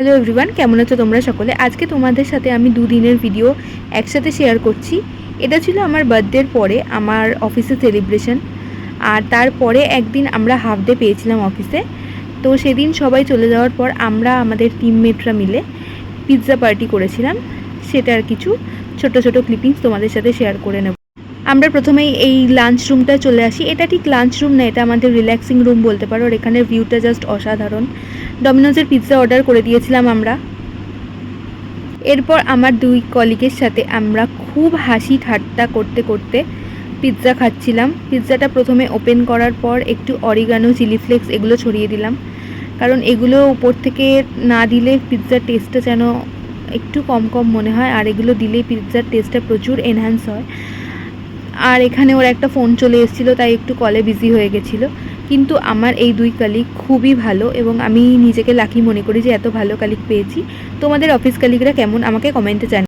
Hello everyone কেমন আছো তোমরা সকলে? আজকে তোমাদের সাথে আমি দুদিনের ভিডিও একসাথে শেয়ার করছি। এটা ছিল আমার বার্থডের পরে আমার অফিসে সেলিব্রেশন আর তারপরে একদিন আমরা হাফ ডে পেয়েছিলাম অফিসে তো সেদিন সবাই চলে যাওয়ার পর আমরা আমাদের টিমমেটরা মিলে পিৎজা পার্টি করেছিলাম। সেটার কিছু ছোট ছোট ক্লিপিংস তোমাদের সাথে শেয়ার করে নেব। আমরা প্রথমেই এই লাঞ্চ রুমটায় চলে আসি। এটা ঠিক লাঞ্চ রুম না, এটা আমাদের রিল্যাক্সিং রুম বলতে পারো। আর এখানের ভিউটা জাস্ট অসাধারণ। ডমিনোজের পিৎজা অর্ডার করে দিয়েছিলাম আমরা। এরপর আমার দুই কলিগের সাথে আমরা খুব হাসি ঠাট্টা করতে করতে পিৎজা খাচ্ছিলাম। পিৎজাটা প্রথমে ওপেন করার পর একটু অরিগানো চিলি ফ্লেক্স এগুলো ছড়িয়ে দিলাম। কারণ এগুলো উপর থেকে না দিলে পিৎজার টেস্টটা যেন একটু কম কম মনে হয়, আর এগুলো দিলেই পিৎজার টেস্টটা প্রচুর এনহ্যান্স হয়। আর এখানে ওর একটা ফোন চলে এসেছিল, তাই একটু কলে বিজি হয়ে গেছিল। কিন্তু আমার এই দুই কালিক খুবই ভালো এবং আমি নিজেকে লাকি মনে করি যে এত ভালো কালিক পেয়েছি। তোমাদের অফিস কালিকরা কেমন? আমাকে কমেন্টে জানি